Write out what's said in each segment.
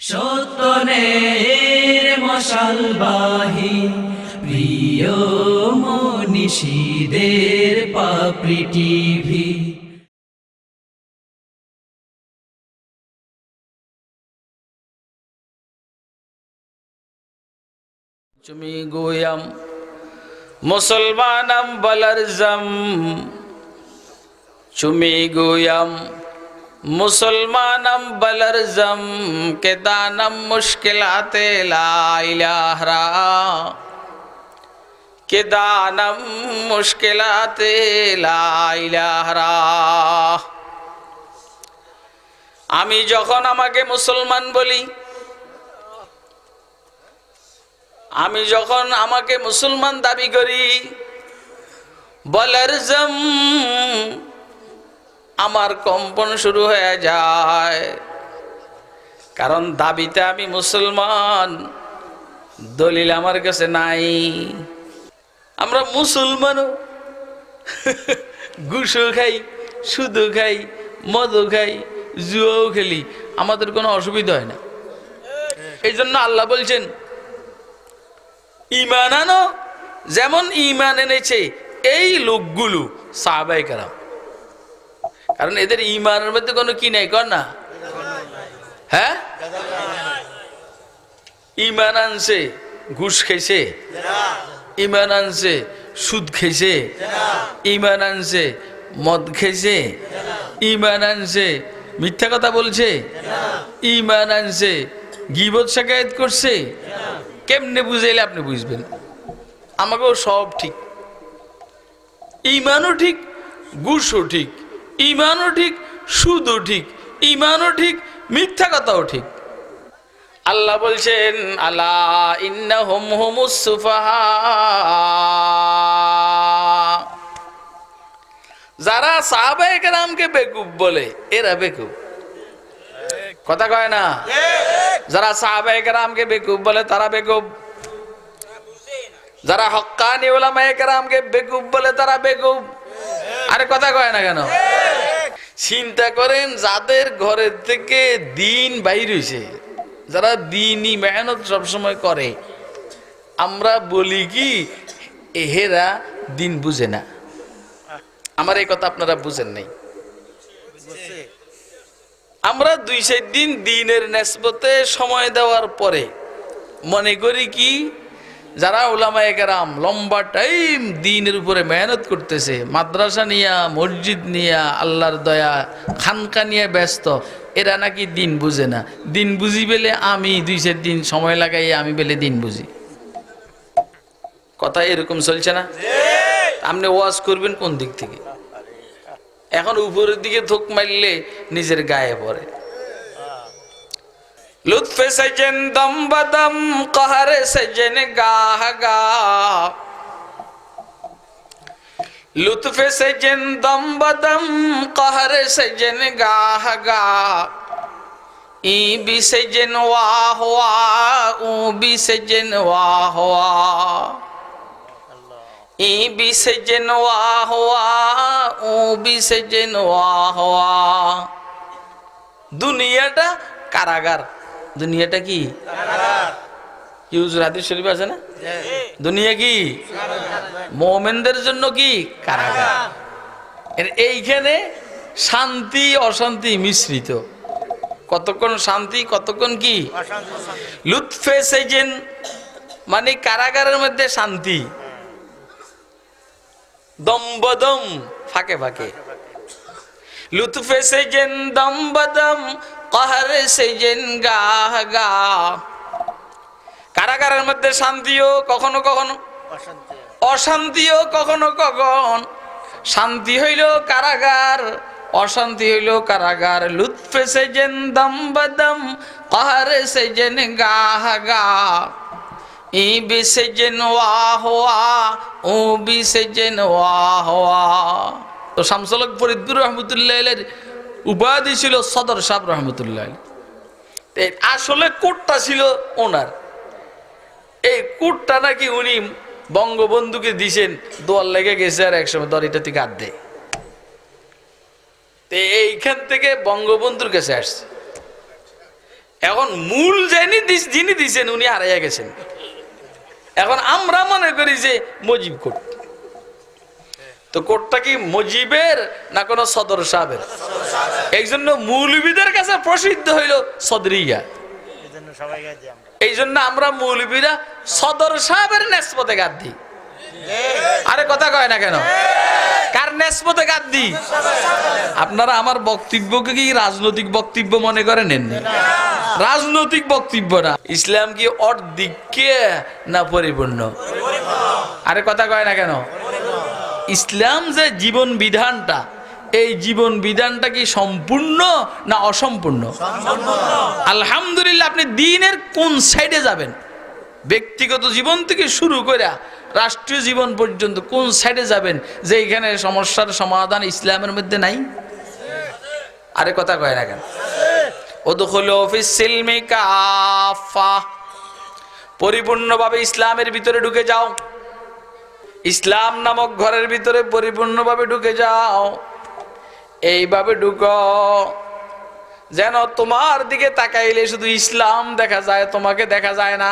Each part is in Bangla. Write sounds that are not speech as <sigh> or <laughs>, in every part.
সত্যনের মশালবাহী প্রিয় মনীষীদের পাপড়ি চুমি গোয়াম মুসলমানম বলরজম চুমি গোয়াম মুসলমানম বলরজম কে দানম মুশকিলাতে লাইলাহরা কে দানম মুশকিলাতে লাইলাহরা আমি যখন আমাকে মুসলমান বলি, আমি যখন আমাকে মুসলমান দাবি করি, বলরজম আমার কম্পন শুরু হয়ে যায়। কারণ দাবিতে আমি মুসলমান, দলিল আমার কাছে নাই। আমরা মুসলমানও। <laughs> ঘুষও খাই, সুদও খাই, মদও খাই, জুয়াও খেলি, আমাদের কোনো অসুবিধা হয় না। এই জন্য আল্লাহ বলছেন ইমান আনো, যেমন ইমান এনেছে, এই লোকগুলো সাহাবাই কারাম। কারণ এদের ইমানের মধ্যে কোনো কি নাই, কর না। হ্যাঁ? ইমান আনছে, ঘুষ খেয়েছে ইমান আনছে, সুদ খেয়েছে ইমান আনছে, মদ খেয়েছে ইমান আনছে, মিথ্যা কথা বলছে। ইমান আনছে, গিবত শাকায়ত করছে। কেমনে বুঝাইলে আপনি বুঝবেন? আমাকেও সব ঠিক। ইমানও ঠিক গুসও ঠিক। ইমানও ঠিক, সুদও ঠিক, ইমানও ঠিক, মিথ্যা কথাও ঠিক। আল্লাহ বলছেন আল্লাহ ইন্না হোম যারা সাহাবাহিক রামকে বেকুব বলে, এরা বেকুব। কথা কয় না? যারা সাহাবাহিক রামকে বেকুব বলে, তারা বেকুব। যারা হক্কানি ওলামায়ে কেরামকে বেকুব বলে, তারা বেকুব। আরে কথা কয় না কেন? চিন্তা করেন, যাদের ঘরের থেকে দিন বাইর হইছে, যারা দিনই মেহনত সবসময় করে, আমরা বলি কি, এহেরা দিন বুঝে না। আমার এই কথা আপনারা বুঝেন নাই। আমরা দুই চার দিন দিনের নেসবতে সময় দেওয়ার পরে মনে করি কি যারা ওলামায়ে কেরাম লম্বা টাইম দিনের উপরে মেহনত করতেছে, মাদ্রাসা নিয়া, মসজিদ নিয়া, আল্লাহর দয়া, খানকা নিয়ে ব্যস্ত, এরা নাকি দিন বুঝে না। দিন বুঝি বেলে আমি দুই চার দিন সময় লাগাই আমি বেলে দিন বুঝি। কথা এরকম চলছে না? আপনি ওয়াজ করবেন কোন দিক থেকে? এখন উপরের দিকে থোক মারলে নিজের গায়ে পড়ে। লুৎফে সজন দম বদম কহর সজন গাহ গা। লুৎফে সজন দম বদম কহর সজন গাহ গা। ই বি সজন ওয়াহ ওয়াহ উ বি সজন ওয়াহ ওয়াহ বি সজন ওয়াহ ওয়াহ উ বি সজন ওয়াহ ওয়াহ দুনিয়াটা কারাগার। দুনিয়াটা কি? দুনিয়া কি? জন্য কি? কারাগার। এইখানে শান্তি, অশান্তি মিশ্রিত। কতক্ষণ শান্তি, কতক্ষণ কি? মানে কারাগারের মধ্যে শান্তি। দম্বদম, ফাঁকে ফাঁকে। লুৎফে সেজেন, দম্বদম কহর সেজেন গাহ গা। কারাগারের মধ্যে শান্তিও কখনো কখনো অশান্তিও কখনো কখন? শান্তি হইল কারাগার, অশান্তি হইল কারাগার। লুৎফে সেজেন দম্বদম কহর সেজেন গাহ গা। ই বিসেজেন ওয়াহ ওয়াহ ও বিসেজেন ওয়াহ ওয়াহ তো শামসলক ফরিদুর রহমতুল্লাহ উপাধি ছিল সদর সাহ রহমতুল্লাহ আসলে কোটটা ছিল ওনার। এই কোটটা নাকি উনি বঙ্গবন্ধুকে দিছেন, দোয়ার লেগে গেছে আর একসময় দড়িটা থেকে হাত দেয়। এইখান থেকে বঙ্গবন্ধুর কাছে আসছে। এখন মূল যিনি যিনি দিছেন, উনি হারাইয়া গেছেন। এখন আমরা মনে করি যে মজিব কোট। তো কোটটা কি মজিবের না কোনো সদর সাহেবের? এই জন্য মৌলবীদের কাছে প্রসিদ্ধ হইল সদরিয়া। এই জন্য আমরা মৌলবীরা সদর সাহেবের নেসপতে গাদ দিই আরে কথা কয় না কেন? কার নেসপতে গাদ দিই আপনারা আমার বক্তব্যকে কি রাজনৈতিক বক্তব্য মনে করে নেননি? রাজনৈতিক বক্তব্য না। ইসলাম কি অর্ধেককে না পরিপূর্ণ? আরে কথা কয় না কেন? ইসলাম যে জীবন বিধানটা, এই জীবন বিধানটা কি সম্পূর্ণ না অসম্পূর্ণ? আলহামদুলিল্লাহ, আপনি দিনের কোন সাইডে যাবেন? ব্যক্তিগত জীবন থেকে শুরু করে রাষ্ট্রীয় জীবন পর্যন্ত কোন সাইডে যাবেন যে এখানে সমস্যার সমাধান ইসলামের মধ্যে নাই? আরে কথা কয় না কেন? পরিপূর্ণভাবে ইসলামের ভিতরে ঢুকে যাও। ইসলাম নামক ঘরের ভিতরে পরিপূর্ণভাবে ঢুকে যাও। এইভাবে ঢুকো। যেন তোমার দিকে তাকাইলে শুধু ইসলাম দেখা যায় তোমাকে দেখা যায় না।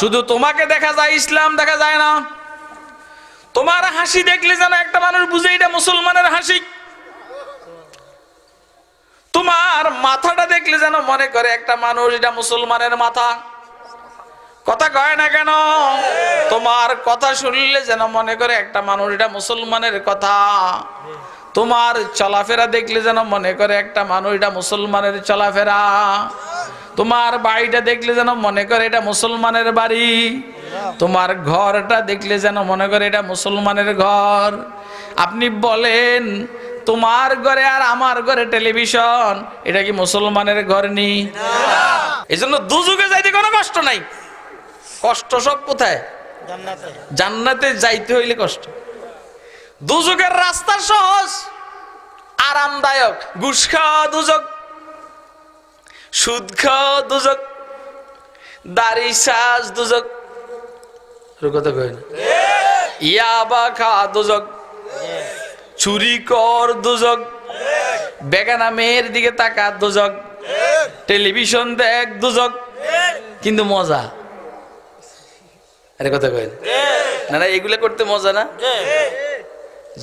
শুধু তোমাকে দেখা যায় ইসলাম দেখা যায় না। তোমার হাসি দেখলে যেন একটা মানুষ বুঝে এটা মুসলমানের হাসি। তোমার মাথাটা দেখলে যেন মনে করে একটা মানুষ এটা মুসলমানের মাথা। কথা কয় না কেন? তোমার কথা শুনলে যেন মনে করে একটা মানুষ এটা মুসলমানের কথা। তোমার চলাফেরা দেখলে যেন মনে করে একটা মানুষ এটা মুসলমানের চলাফেরা। তোমার বাড়িটা দেখলে যেন মনে করে এটা মুসলমানের বাড়ি। তোমার ঘরটা দেখলে যেন মনে করে এটা মুসলমানের ঘর। আপনি বলেন তোমার ঘরে আর আমার ঘরে টেলিভিশন এটা কি মুসলমানের ঘর নেই এই জন্য দুযুগে যাইতে কোনো কষ্ট নাই। কষ্ট সব কোথায়? জান্নাতে যাইতে হইলে কষ্ট। দুযুগের রাস্তা সহজ, আরামদায়ক। ঘুষ খাওয়া দুজক, সুদ খাওয়া দুজক, দাড়ি সাজ দুজক। কথা কই না? ইয়াবা খাওয়া দুজক, চুরি কর দুজক, বেগানা মেয়ের দিকে তাকা দুজক, টেলিভিশন দেখ দুজক, কিন্তু মজা। আরে কথা কই না না না এগুলো করতে মজা না?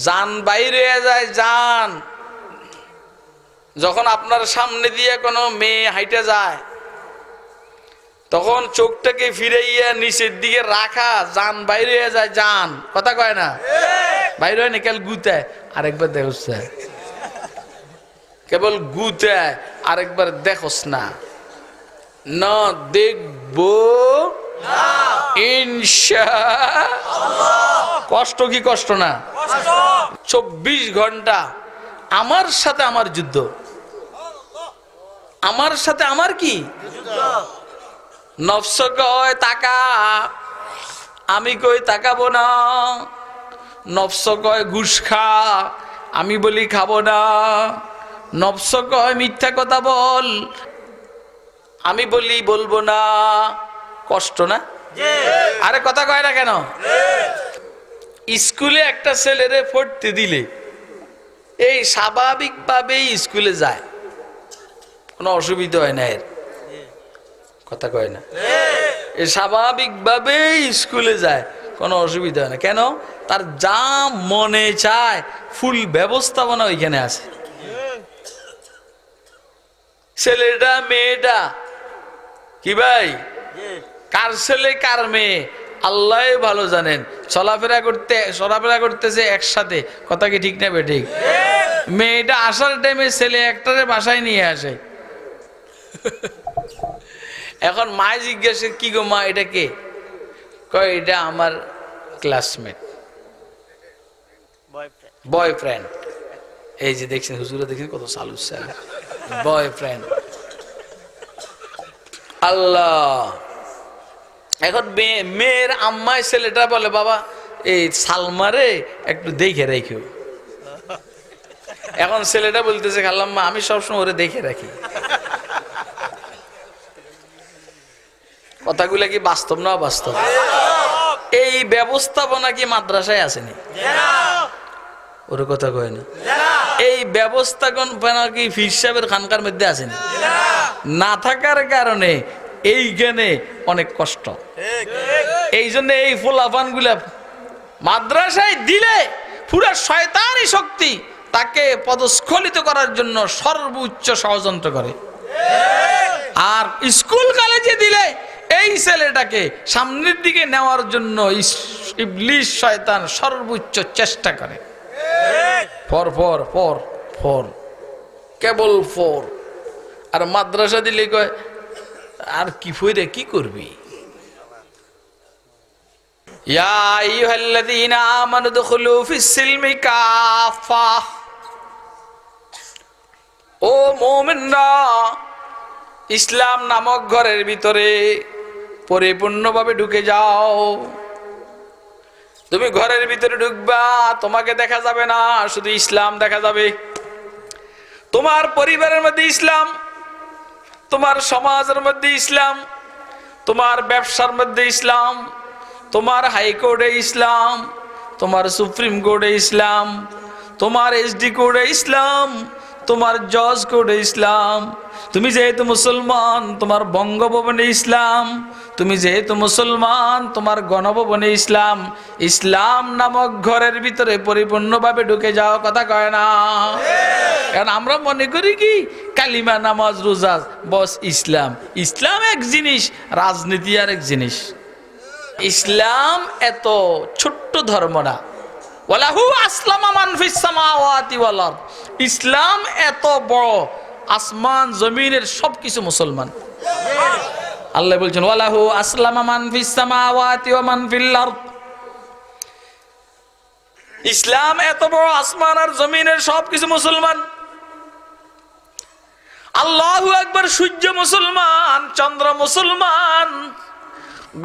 যান বাইরে যায় যান। যখন আপনার সামনে দিয়ে কোনো মেয়ে হাইটে যায় তখন চোখটাকে ফিরাইয়া নিচের দিকে রাখা যান বাইরে যায় যান। কথা কয় না? বাইরে হয় নিকাল গুতায় আরেকবার দেখোস না। কেবল গুতায় আরেকবার দেখোস না। না দেখব ইনশা কষ্ট কি কষ্ট না? চব্বিশ ঘণ্টা আমার সাথে আমার যুদ্ধ। আমার সাথে আমার কি? নফস কয় তাকা। আমি কই তাকাবো না। নফস কয় ঘুষ খা। আমি বলি খাব না। নফস কয় মিথ্যা কথা বল। আমি বলি বলব না। কষ্ট না? আরে কথা কয় না কেন? স্কুলে একটা ছেলেরে পড়তে দিলে, এই স্বাভাবিকভাবেই স্কুলে যায়। কোনো অসুবিধা হয় না এর। কথা কয় না? এ স্বাভাবিকভাবেই স্কুলে যায়, কোনো অসুবিধা হয় না। কেন? তার যা মনে চায়, ফুল ব্যবস্থাপনা ওইখানে আছে। ছেলেটা, মেয়েটা, কি ভাই? কার ছেলে কার মেয়ে? আল্লাহ ভালো জানেন। চলাফেরা করতে চলাফেরা করতেছে একসাথে। কথা কি ঠিক না বে ঠিক মেয়েটা আসার টাইমে ছেলে একটারে বাসায় নিয়ে আসে। এখন মায় জিজ্ঞাসা কি গো মা এটা কে? কয় এটা আমার ক্লাসমেট বয়ফ্রেন্ড এই যে দেখছেন হুজুরা দেখছেন কত সালু বয়ফ্রেন্ড আল্লাহ। এখন মেয়ে- মেয়ের আম্মায় ছেলেটা বলে, বাবা, এই সালমারে একটু দেখে রেখো। এখন ছেলেটা বলতেছে খাল্লাম্মা আমি সবসময় ওরে দেখে রাখি। কথাগুলা কি বাস্তব না বাস্তব এই ব্যবস্থাপনা কি মাদ্রাসায় আসেনি? ওর কথা কয় না। এই ব্যবস্থাগণ কি ফির সাহেবের খানকার মধ্যে আছেন না থাকার কারণে এই জ্ঞানে অনেক কষ্ট। এই জন্য এই ফুলাফানগুলা মাদ্রাসায় দিলে পুরা শয়তানি শক্তি তাকে পদস্খলিত করার জন্য সর্বোচ্চ ষড়যন্ত্র করে। আর স্কুল কলেজে দিলে এই ছেলেটাকে সামনের দিকে নেওয়ার জন্য ইবলিশ শয়তান সর্বোচ্চ চেষ্টা করে। ফর ফর ফর ফর। কেবল ফর। আর মাদ্রাসা দিলে কয় আর কি ফইরে কি করবি? ইয়া কাফা ও ইসলাম নামক ঘরের ভিতরে পরিপূর্ণভাবে ঢুকে যাও। তুমি ঘরের ভিতরে ঢুকবা, তোমাকে দেখা যাবে না, শুধু ইসলাম দেখা যাবে। তোমার পরিবারের মধ্যে ইসলাম তোমার সমাজের মধ্যে ইসলাম, তোমার ব্যবসার মধ্যে ইসলাম, তোমার হাইকোর্টে ইসলাম, তোমার সুপ্রিম কোর্টে ইসলাম, তোমার এসডি কোর্টে ইসলাম। তোমার জজ কোর্টে ইসলাম, তুমি যেহেতু মুসলমান, তোমার বঙ্গভবনে ইসলাম, তুমি যেহেতু মুসলমান, তোমার গণভবনে ইসলাম ইসলাম নামক ঘরের ভিতরে পরিপূর্ণভাবে ঢুকে যাও, কথা কয় না। কারণ আমরা মনে করি কি, কালিমা, নামাজ, রোজা, বস, ইসলাম। ইসলাম এক জিনিস, রাজনীতি আর এক জিনিস। ইসলাম এত ছোট্ট ধর্ম না। ওয়ালাহু। ইসলাম এত বড়, আসমান, জমিনের সবকিছু মুসলমান আল্লাহ বলছেন, ওয়ালাহু আসলামা মান ফিস সামাওয়াতি ওয়া মান ফিল আরদ। ইসলাম এত বড়, আসমান আর জমিনের সবকিছু মুসলমান আল্লাহু একবার সূর্য মুসলমান, চন্দ্র মুসলমান,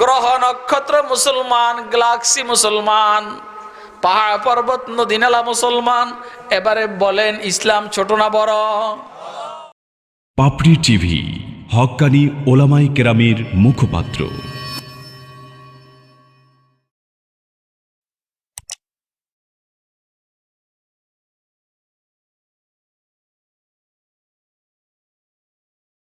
গ্রহ নক্ষত্র মুসলমান, গ্যালাক্সি মুসলমান পাহাড় পর্বত নদীনালা মুসলমান, এবারে বলেন ইসলাম ছোট না বড়? পাপড়ি টিভি, হকানি ওলামাই কেরামের মুখপাত্র।